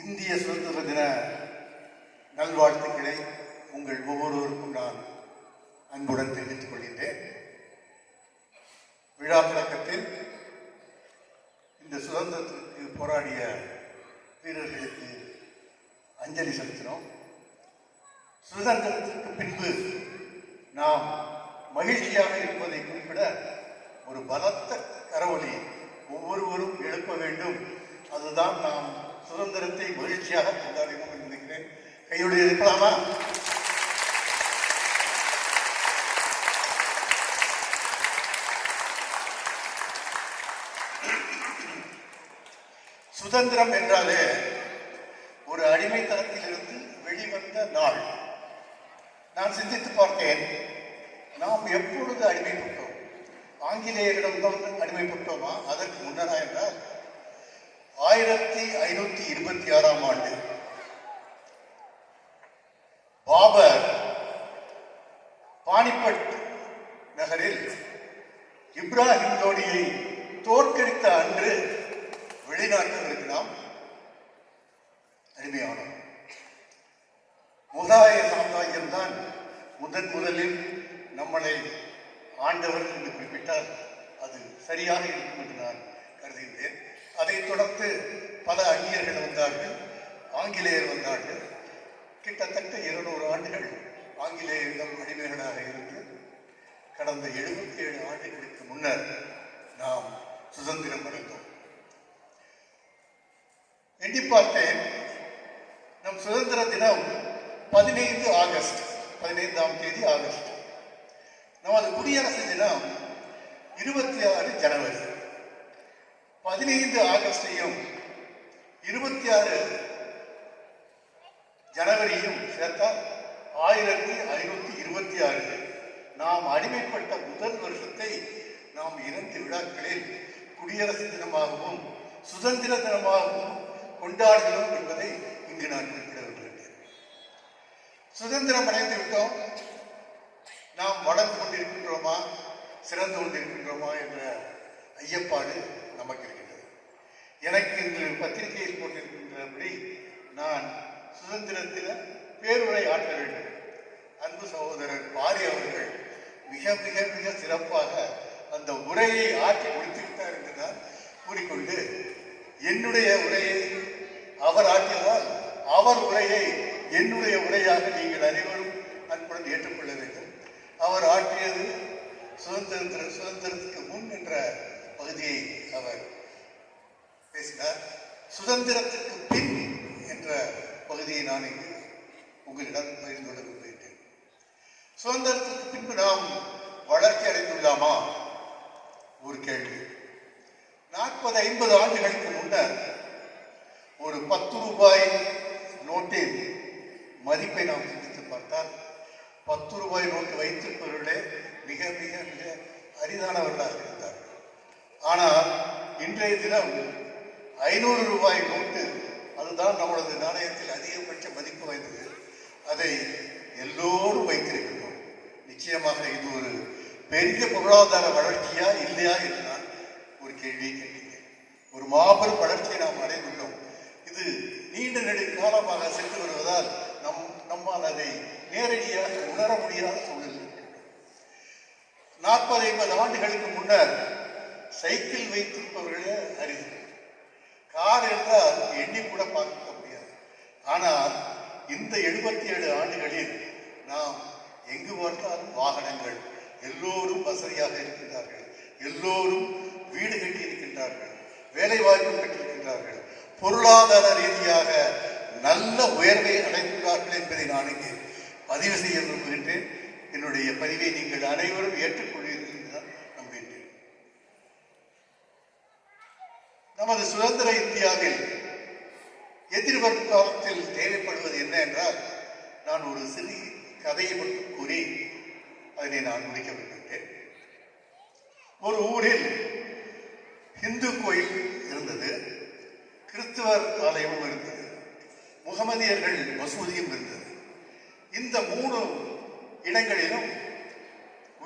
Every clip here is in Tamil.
இந்திய சுதந்திர தின நல்வாழ்த்துக்களை உங்கள் ஒவ்வொருவருக்கும் நான் அன்புடன் தெரிவித்துக் கொள்கின்றேன் விழா தொடக்கத்தில் இந்த சுதந்திரத்திற்கு போராடிய வீரர்களுக்கு அஞ்சலி செலுத்தினோம் சுதந்திரத்திற்கு பின்பு நாம் மகிழ்ச்சியாக இருப்பதை குறிப்பிட ஒரு பலத்த கரவொலி ஒவ்வொருவரும் எழுப்ப வேண்டும் அதுதான் நாம் சுதந்திரத்தை மகிழ்ச்சியாக கொண்டாடினோம் நினைக்கிறேன் கையுடைய இருக்கலாமா சுதந்திரம் என்றாலே ஒரு இருந்து வெளிவந்த நாள் நான் சிந்தித்து பார்த்தேன் நாம் எப்பொழுது அடிமைப்பட்டோம் ஆங்கிலேயரிடம்தான் அடிமைப்பட்டோமா அதற்கு முன்னதாக என்றால் ஆயிரத்தி ஐநூத்தி இருபத்தி ஆறாம் ஆண்டு பாபர் பானிபட் நகரில் இப்ராஹிம் தோனியை தோற்கடித்த அன்று வெளிநாட்டவர்களுக்கு நாம் அடிமையானோம் முதாய தான் முதன் முதலில் நம்மளை ஆண்டவர் என்று குறிப்பிட்டால் அது சரியாக இருக்கும் என்று நான் கருதுகின்றேன் அதைத் தொடர்ந்து பல அந்நியர்கள் வந்தார்கள் ஆங்கிலேயர் வந்தார்கள் கிட்டத்தட்ட இருநூறு ஆண்டுகள் ஆங்கிலேயரிடம் அடிமைகளாக இருந்து கடந்த எழுபத்தி ஏழு ஆண்டுகளுக்கு முன்னர் நாம் சுதந்திரம் அடைந்தோம் எண்ணி பார்த்தேன் நம் சுதந்திர தினம் பதினைந்து ஆகஸ்ட் பதினைந்தாம் தேதி ஆகஸ்ட் நமது குடியரசு தினம் இருபத்தி ஆறு ஜனவரி பதினைந்து ஆகஸ்டையும் இருபத்தி ஆறு ஜனவரியும் சேர்த்தால் ஆயிரத்தி ஐநூத்தி இருபத்தி ஆறு நாம் அடிமைப்பட்ட முதல் வருஷத்தை நாம் இரண்டு விழாக்களில் குடியரசு தினமாகவும் சுதந்திர தினமாகவும் கொண்டாடுகிறோம் என்பதை இங்கு நான் குறிப்பிட விரும்புகிறேன் சுதந்திரம் அடைந்து விட்டோம் நாம் வளர்ந்து கொண்டிருக்கின்றோமா சிறந்து கொண்டிருக்கின்றோமா என்ற ஐயப்பாடு நமக்கு இருக்கிறது எனக்கு இன்று பத்திரிகையில் போட்டிருக்கின்றபடி நான் சுதந்திரத்தில் பேருரை ஆற்ற வேண்டும் அன்பு சகோதரர் பாரி அவர்கள் மிக மிக மிக சிறப்பாக அந்த உரையை ஆற்றி கொடுத்துவிட்டார் என்று நான் கூறிக்கொண்டு என்னுடைய உரையை அவர் ஆற்றியதால் அவர் உரையை என்னுடைய உரையாக நீங்கள் அனைவரும் அன்புடன் ஏற்றுக்கொள்ள வேண்டும் அவர் ஆற்றியது சுதந்திர சுதந்திரத்துக்கு முன் என்ற பகுதியை அவர் சுதந்திரத்திற்கு பின் என்ற பகுதியை நான் இங்கு உங்களிடம் பகிர்ந்து கொள்ள விரும்புகின்றேன் சுதந்திரத்திற்கு பின்பு நாம் வளர்ச்சி அடைந்துள்ளாமா ஒரு கேள்வி நாற்பது ஐம்பது ஆண்டுகளுக்கு முன்னர் ஒரு பத்து ரூபாய் நோட்டின் மதிப்பை நாம் சிந்தித்து பார்த்தால் பத்து ரூபாய் நோட்டு வைத்திருப்பவர்களே மிக மிக மிக அரிதானவர்களாக இருந்தார்கள் ஆனால் இன்றைய தினம் ஐநூறு ரூபாய் நோட்டு அதுதான் நம்மளது நாணயத்தில் அதிகபட்ச மதிப்பு வாய்ந்தது அதை எல்லோரும் வைத்திருக்கிறோம் நிச்சயமாக இது ஒரு பெரிய பொருளாதார வளர்ச்சியா இல்லையா என்று நான் ஒரு கேள்வியை கேட்டீங்க ஒரு மாபெரும் வளர்ச்சியை நாம் அடைந்துள்ளோம் இது நீண்ட நெடு காலமாக சென்று வருவதால் நம் நம்மால் அதை நேரடியாக உணர முடியாத சூழல் நாற்பது ஐம்பது ஆண்டுகளுக்கு முன்னர் சைக்கிள் வைத்திருப்பவர்களே அறிவு எண்ணி கூட பார்க்க முடியாது ஆனால் இந்த எழுபத்தி ஏழு ஆண்டுகளில் நாம் எங்கு பார்த்தாலும் வாகனங்கள் எல்லோரும் வசதியாக இருக்கின்றார்கள் எல்லோரும் வீடு கட்டி இருக்கின்றார்கள் வேலை வாய்ப்பு கட்டியிருக்கின்றார்கள் பொருளாதார ரீதியாக நல்ல உயர்வை அடைந்துள்ளார்கள் என்பதை நான் இங்கே பதிவு செய்ய விரும்புகின்றேன் என்னுடைய பதிவை நீங்கள் அனைவரும் ஏற்றுக்கொள்வீர்கள் நம்புகின்றேன் நமது சுதந்திர இந்தியாவில் எதிர்வர்க்கத்தில் தேவைப்படுவது என்ன என்றால் நான் ஒரு சிறிய கதையை மட்டும் கூறி அதனை நான் முடிக்க விரும்புகிறேன் ஒரு ஊரில் இந்து கோயில் இருந்தது கிறிஸ்துவர் ஆலயமும் இருந்தது முகமதியர்கள் மசூதியும் இருந்தது இந்த மூணு இடங்களிலும்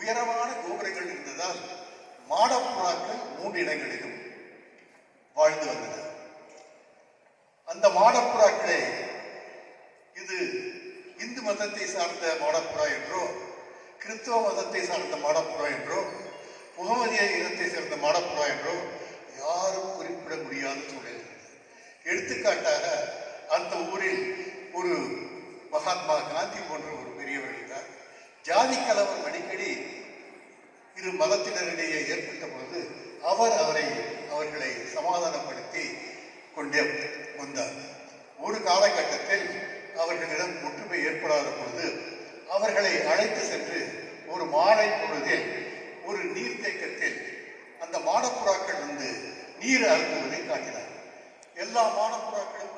உயரமான கோபுரங்கள் இருந்ததால் மாடப்புறாக்கள் மூன்று இடங்களிலும் வாழ்ந்து வந்தனர் அந்த மாடப்புறாக்களே இது இந்து மதத்தை சார்ந்த மாடப்புறா என்றோ கிறிஸ்தவ மதத்தை சார்ந்த மாடப்புறா என்றோ முகமதிய இனத்தை சேர்ந்த மாடப்புறா என்றோ யாரும் குறிப்பிட முடியாத சூழல் எடுத்துக்காட்டாக அந்த ஊரில் ஒரு மகாத்மா காந்தி போன்ற ஒரு பெரியவர் இருந்தார் ஜாதி கலவரம் அடிக்கடி இரு மதத்தினரிடையே ஏற்பட்ட பொழுது அவர் அவரை அவர்களை சமாதானப்படுத்தி கொண்டே வந்தார் ஒரு காலகட்டத்தில் அவர்களிடம் ஒற்றுமை ஏற்படாத பொழுது அவர்களை அழைத்து சென்று ஒரு மாலை பொழுதில் ஒரு நீர்த்தேக்கத்தில் அந்த மானப்புறாக்கள் வந்து நீர் அருந்துவதை காட்டினார் எல்லா மானப்புறாக்களும்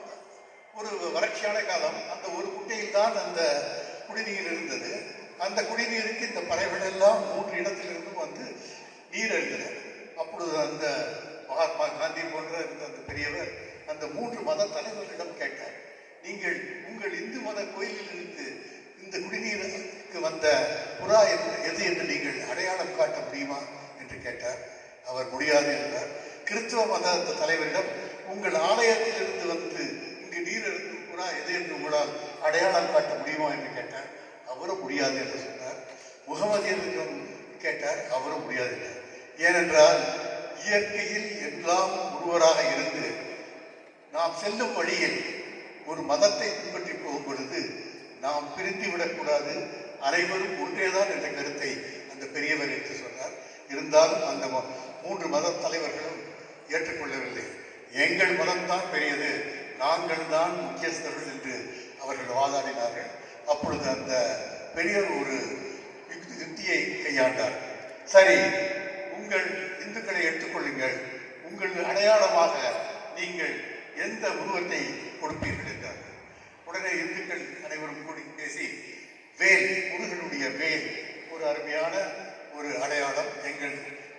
ஒரு வறட்சியான காலம் அந்த ஒரு குட்டையில் தான் அந்த குடிநீர் இருந்தது அந்த குடிநீருக்கு இந்த பறவைகள் எல்லாம் மூன்று இடத்திலிருந்து வந்து நீர் அழுந்தன அப்பொழுது அந்த மகாத்மா காந்தி போன்ற இருந்த அந்த பெரியவர் அந்த மூன்று மத தலைவர்களிடம் கேட்டார் நீங்கள் உங்கள் இந்து மத கோயிலிலிருந்து இந்த குடிநீருக்கு வந்த புறா எது என்று நீங்கள் அடையாளம் காட்ட முடியுமா என்று கேட்டார் அவர் முடியாது என்றார் கிறிஸ்தவ மத அந்த தலைவரிடம் உங்கள் ஆலயத்திலிருந்து வந்து இங்கு நீர் இருக்கும் புறா எது என்று உங்களால் அடையாளம் காட்ட முடியுமா என்று கேட்டார் அவரும் முடியாது என்று சொன்னார் முகமதியரிடம் கேட்டார் அவரும் முடியாது என்றார் ஏனென்றால் இயற்கையில் எல்லாம் ஒருவராக இருந்து நாம் செல்லும் வழியில் ஒரு மதத்தை பின்பற்றி போகும் பொழுது நாம் பிரிந்து விடக்கூடாது அனைவரும் ஒன்றேதான் என்ற கருத்தை அந்த பெரியவர் என்று சொன்னார் இருந்தாலும் அந்த மூன்று மத தலைவர்களும் ஏற்றுக்கொள்ளவில்லை எங்கள் மதம்தான் பெரியது நாங்கள் தான் முக்கியஸ்தர்கள் என்று அவர்கள் வாதாடினார்கள் அப்பொழுது அந்த பெரியவர் ஒரு யுக்தியை கையாண்டார் சரி உங்கள் இந்துக்களை எடுத்துக்கொள்ளுங்கள் உங்கள் அடையாளமாக நீங்கள் எந்த உருவத்தை கொடுப்பீர்கள் என்றார் உடனே இந்துக்கள் அனைவரும் கூடி பேசி வேல் முருகனுடைய வேல் ஒரு அருமையான ஒரு அடையாளம் எங்கள்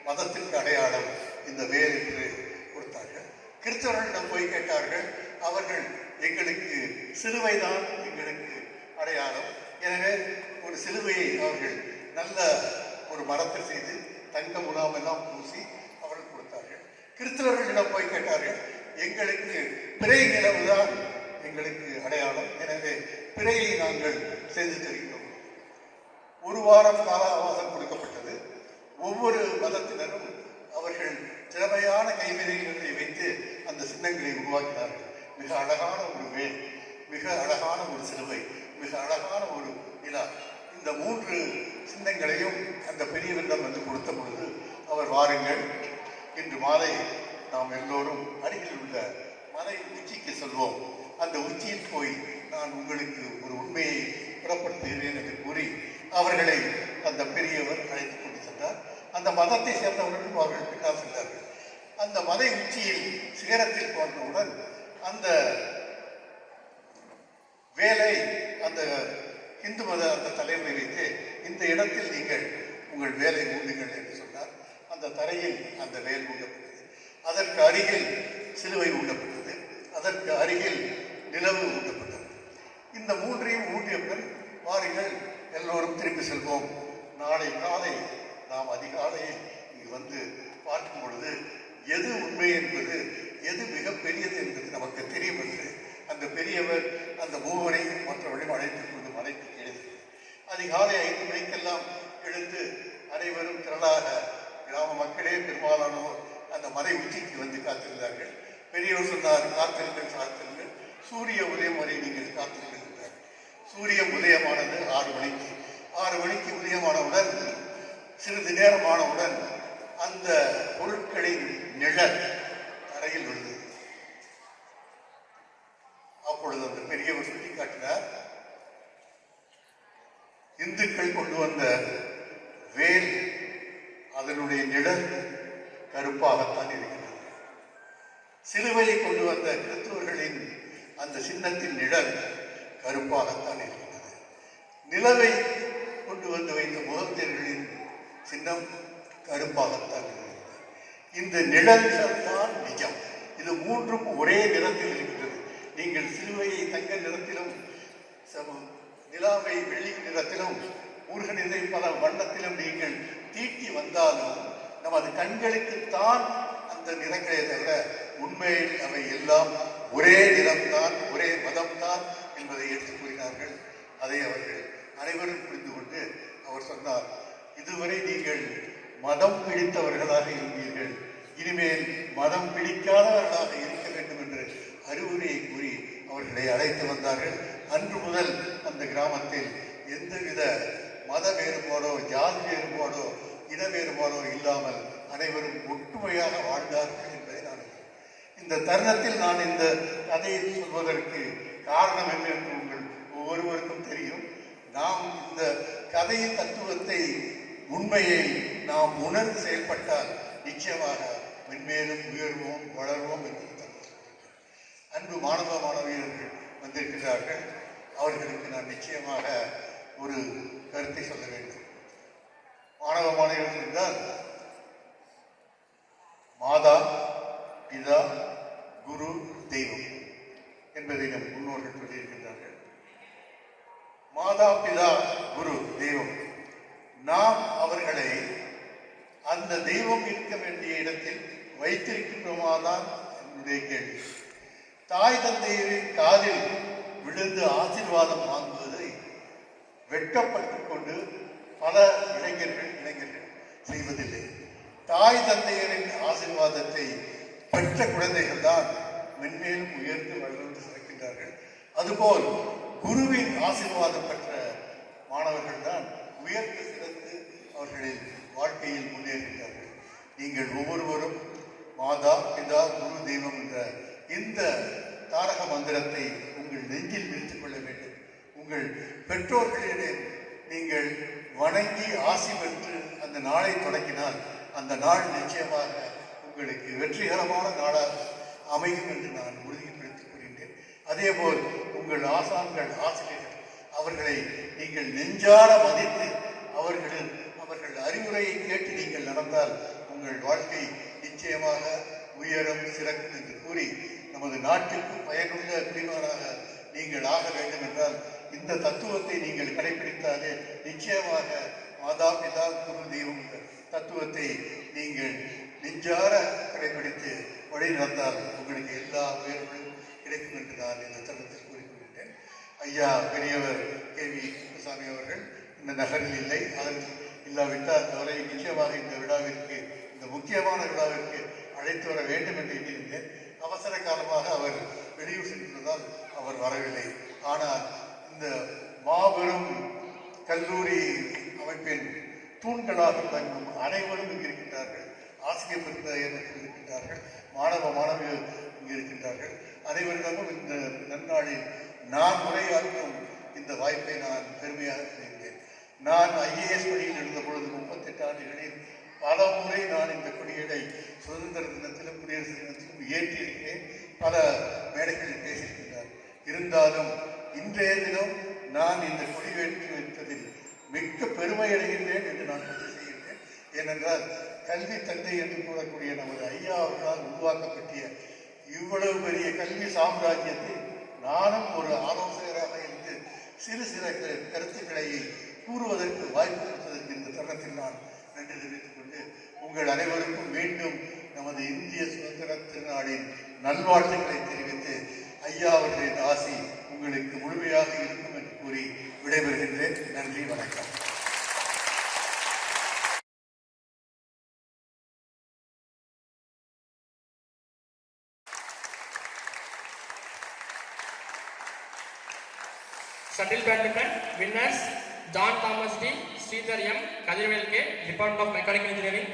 மதத்திற்கு அடையாளம் இந்த வேல் என்று கொடுத்தார்கள் கிறிஸ்தவர்களிடம் போய் கேட்டார்கள் அவர்கள் எங்களுக்கு சிலுவைதான் எங்களுக்கு அடையாளம் எனவே ஒரு சிலுவையை அவர்கள் நல்ல ஒரு மரத்தை செய்து தங்க முகாமெல்லாம் பூசி அவர்கள் கொடுத்தார்கள் கிறிஸ்தவர்களிடம் போய் கேட்டார்கள் எங்களுக்கு பிறை நிலவுதான் எங்களுக்கு அடையாளம் எனவே பிறையை நாங்கள் செய்து தருகிறோம் ஒரு வாரம் கால அவகாசம் கொடுக்கப்பட்டது ஒவ்வொரு மதத்தினரும் அவர்கள் திறமையான கைவினைகளை வைத்து அந்த சின்னங்களை உருவாக்கினார்கள் மிக அழகான ஒரு வேல் மிக அழகான ஒரு சிலுவை மிக அழகான ஒரு நிலா இந்த மூன்று சின்னங்களையும் அந்த பெரியவரிடம் வந்து கொடுத்த பொழுது அவர் வாருங்கள் இன்று மாலை நாம் எல்லோரும் அருகில் உள்ள மலை உச்சிக்கு செல்வோம் அந்த உச்சியில் போய் நான் உங்களுக்கு ஒரு உண்மையை புறப்படுத்துகிறேன் என்று கூறி அவர்களை அந்த பெரியவர் அழைத்து கொண்டு சென்றார் அந்த மதத்தை சேர்ந்தவர்களும் அவர்கள் பின்னால் சென்றார்கள் அந்த மலை உச்சியில் சிகரத்தில் போன்றவுடன் அந்த வேலை அந்த இந்து மத அந்த தலைவரை வைத்து இந்த இடத்தில் நீங்கள் உங்கள் வேலை மூடுங்கள் என்று சொன்னார் அந்த தரையில் அந்த வேல் ஊண்டப்பட்டது அதற்கு அருகில் சிலுவை ஊட்டப்பட்டது அதற்கு அருகில் நிலவு ஊட்டப்பட்டது இந்த மூன்றையும் ஊட்டிய பின் வாருங்கள் எல்லோரும் திரும்பி செல்வோம் நாளை காலை நாம் அதிகாலையில் இங்கு வந்து பார்க்கும் பொழுது எது உண்மை என்பது எது மிக பெரியது என்பது நமக்கு தெரியும் என்று அந்த பெரியவர் அந்த மூவரை மற்றவரையும் அழைத்துக் கொண்டு மலைக்கு எழுது அதிகாலை ஐந்து மணிக்கெல்லாம் எழுந்து அனைவரும் திரளாக கிராம மக்களே பெரும்பாலானோர் அந்த மலை உச்சிக்கு வந்து காத்திருந்தார்கள் பெரியவர் சொன்னார் காத்திருங்கள் காத்திருங்கள் சூரிய உதயம் வரை நீங்கள் காத்திருங்கள் என்றார் சூரிய உதயமானது ஆறு மணிக்கு ஆறு மணிக்கு உதயமானவுடன் சிறிது நேரமானவுடன் அந்த பொருட்களின் நிழல் தரையில் விழுந்தது இன்னும் கருப்பாகத்தான் இருக்கிறது இந்த நிழல் தான் நிஜம் இது மூன்றும் ஒரே நிறத்தில் இருக்கிறது நீங்கள் சிலுவையை தங்க நிறத்திலும் நிலாவை வெள்ளி நிறத்திலும் இதை பல வண்ணத்திலும் நீங்கள் தீட்டி வந்தாலும் நமது கண்களுக்கு தான் அந்த நிறங்களே தவிர உண்மையில் அவை எல்லாம் ஒரே நிறம்தான் ஒரே மதம்தான் என்பதை எடுத்து கூறினார்கள் அதை அவர்கள் அனைவரும் புரிந்து கொண்டு அவர் சொன்னார் இதுவரை நீங்கள் மதம் பிடித்தவர்களாக இருந்தீர்கள் இனிமேல் மதம் பிடிக்காதவர்களாக இருக்க வேண்டும் என்று அறிவுரையை கூறி அவர்களை அழைத்து வந்தார்கள் அன்று முதல் அந்த கிராமத்தில் எந்தவித மத வேறுபாடோ ஜாதி வேறுபாடோ இன வேறுபாடோ இல்லாமல் அனைவரும் ஒற்றுமையாக வாழ்ந்தார்கள் என்பதை நான் இந்த தருணத்தில் நான் இந்த கதையை சொல்வதற்கு காரணம் என்ன என்று உங்கள் ஒவ்வொருவருக்கும் தெரியும் நாம் இந்த கதையின் தத்துவத்தை உண்மையை நாம் உணர்ந்து செயல்பட்டால் நிச்சயமாக மென்மேலும் உயர்வோம் வளர்வோம் என்பது அன்பு மாணவ மாணவியர்கள் வந்திருக்கிறார்கள் அவர்களுக்கு நான் நிச்சயமாக ஒரு கருத்தை சொல்ல வேண்டும் மாணவ மாணவிகள் என்றால் மாதா பிதா குரு தெய்வம் என்பதை நம் முன்னோர்கள் சொல்லியிருக்கின்றார்கள் மாதா பிதா தெய்வம் இருக்க வேண்டிய இடத்தில் வைத்திருக்கின்றோமா தான் என்னுடைய கேள்வி தாய் தந்தையரின் காதில் விழுந்து ஆசீர்வாதம் வாங்குவதை வெட்கப்பட்டு கொண்டு பல இளைஞர்கள் இளைஞர்கள் செய்வதில்லை தாய் தந்தையரின் ஆசீர்வாதத்தை பெற்ற குழந்தைகள் தான் மென்மேலும் உயர்ந்து வளர்ந்து சிறக்கின்றார்கள் அதுபோல் குருவின் ஆசீர்வாதம் பெற்ற மாணவர்கள் தான் உயர்ந்து சிறந்து அவர்களின் வாழ்க்கையில் முன்னேறுகிறார்கள் நீங்கள் ஒவ்வொருவரும் மாதா பிதா குரு தெய்வம் என்ற இந்த தாரக மந்திரத்தை உங்கள் நெஞ்சில் விரித்துக் கொள்ள வேண்டும் உங்கள் பெற்றோர்களிடம் நீங்கள் வணங்கி ஆசி பெற்று அந்த நாளை தொடங்கினால் அந்த நாள் நிச்சயமாக உங்களுக்கு வெற்றிகரமான நாளாக அமையும் என்று நான் உறுதிப்படுத்திக் கொள்கின்றேன் அதேபோல் உங்கள் ஆசான்கள் ஆசிரியர்கள் அவர்களை நீங்கள் நெஞ்சார மதித்து அவர்களின் அவர்கள் அறிவுரையை கேட்டு நீங்கள் நடந்தால் உங்கள் வாழ்க்கை நிச்சயமாக உயரும் சிறக்கும் என்று கூறி நமது நாட்டிற்கும் பயனுள்ள குடிமகனாக நீங்கள் ஆக வேண்டும் என்றால் இந்த தத்துவத்தை நீங்கள் கடைபிடித்தாலே நிச்சயமாக மாதா பிதா குரு தெய்வம் தத்துவத்தை நீங்கள் நெஞ்சார கடைபிடித்து வழி நடந்தால் உங்களுக்கு எல்லா உயர்வுகளும் கிடைக்கும் என்று நான் இந்த தருணத்தில் கூறிக்கொள்கிறேன் ஐயா பெரியவர் கே வி குப்புசாமி அவர்கள் இந்த நகரில் இல்லை அதன் இல்லாவிட்டால் அவரை நிச்சயமாக இந்த விழாவிற்கு இந்த முக்கியமான விழாவிற்கு அழைத்து வர வேண்டும் என்று எண்ணியிருந்தேன் அவசர காலமாக அவர் வெளியூர் சென்றிருந்தால் அவர் வரவில்லை ஆனால் இந்த மாபெரும் கல்லூரி அமைப்பின் தூண்களாக தங்கும் அனைவரும் இருக்கின்றார்கள் ஆசிரியர் பெருந்தாயத்தில் இருக்கின்றார்கள் மாணவ மாணவிகள் இருக்கின்றார்கள் அனைவரிடமும் இந்த நன்னாளில் நான் உரையாற்றும் இந்த வாய்ப்பை நான் பெருமையாக செய்கிறேன் நான் ஐஏஎஸ் பணியில் இருந்த பொழுது முப்பத்தெட்டு ஆண்டுகளில் பல முறை நான் இந்த கொடியேடை சுதந்திர தினத்திலும் குடியரசு தினத்திலும் ஏற்றியிருக்கிறேன் பல மேடைகளில் பேசியிருக்கிறார் இருந்தாலும் இன்றைய தினம் நான் இந்த கொடியேற்றி வைத்ததில் மிக்க பெருமை அடைகின்றேன் என்று நான் பதிவு செய்கின்றேன் ஏனென்றால் கல்வி தந்தை என்று கூறக்கூடிய நமது ஐயா அவர்களால் உருவாக்கப்பட்டிய இவ்வளவு பெரிய கல்வி சாம்ராஜ்யத்தை நானும் ஒரு ஆலோசகராக இருந்து சிறு சிறு கருத்துக்களை கூறுவதற்கு வாய்ப்பு கொடுத்ததற்கு இந்த தருணத்தில் நான் நன்றி தெரிவித்துக் கொண்டு உங்கள் அனைவருக்கும் மீண்டும் நமது இந்திய சுதந்திர திருநாளின் நல்வாழ்த்துக்களை தெரிவித்து ஐயா அவர்களின் ஆசி உங்களுக்கு முழுமையாக இருக்கும் என்று கூறி விடைபெறுகின்றேன் நன்றி வணக்கம் Sridhar M Kadarvel K department of mechanical engineering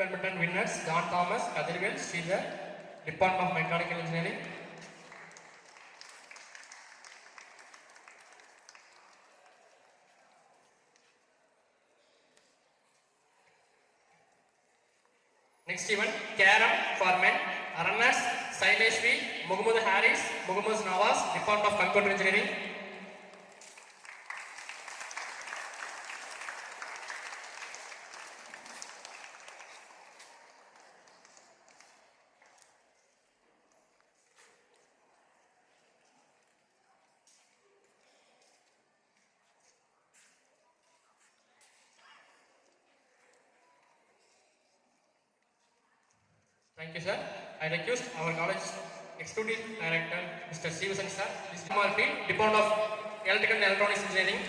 badminton winners Don Thomas Kadarvel Sridhar department of mechanical engineering Muhammad Nawaz, Department of Computer Engineering. Thank you, sir. I request our college Executive Director Mr. Sivasan Sir, Marfield, Department of Electrical and Electronics Engineering,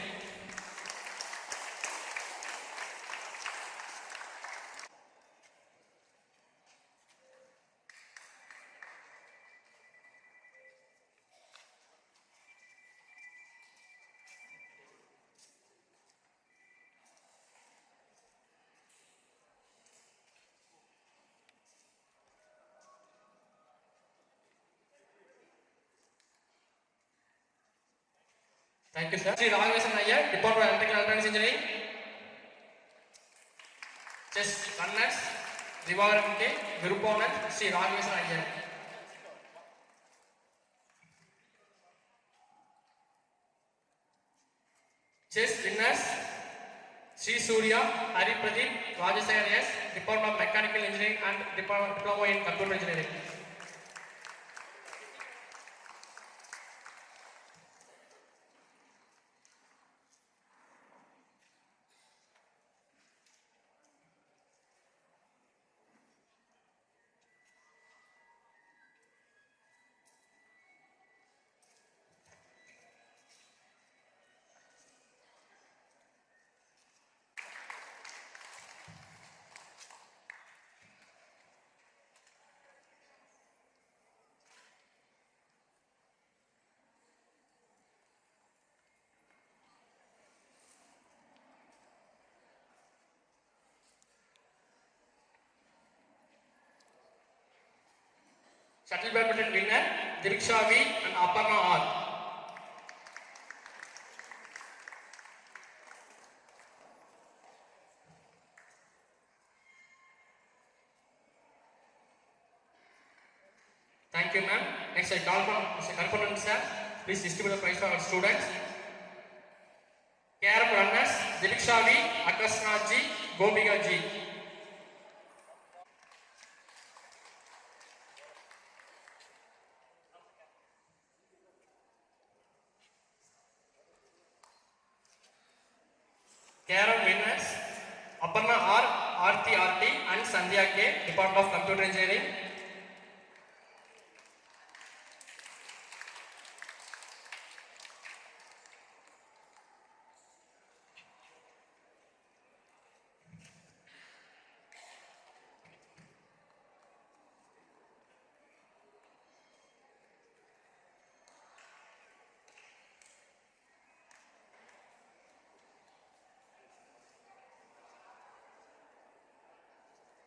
Thank you, sir. Sri Rangvesan Iyer, Department of Electrical Electronics Engineering. Chess runners, Divaram K, Viruponan, Sri Rangvesan Iyer. Chess winners, Sri Surya, Hari Pradeep, Rajasayan S, Department of Mechanical Engineering and Diploma in Computer Engineering. Shuttle badminton winner Diriksha V and Aparna R. Thank you, ma'am. Next, I call for Mr. Karpanam sir. Please distribute the prize for our students. Care runners Diriksha V, Akasnath Ji, Gobika Ji. Aparna R, Aarthi R.T. and Sandhya K, Department of Computer Engineering,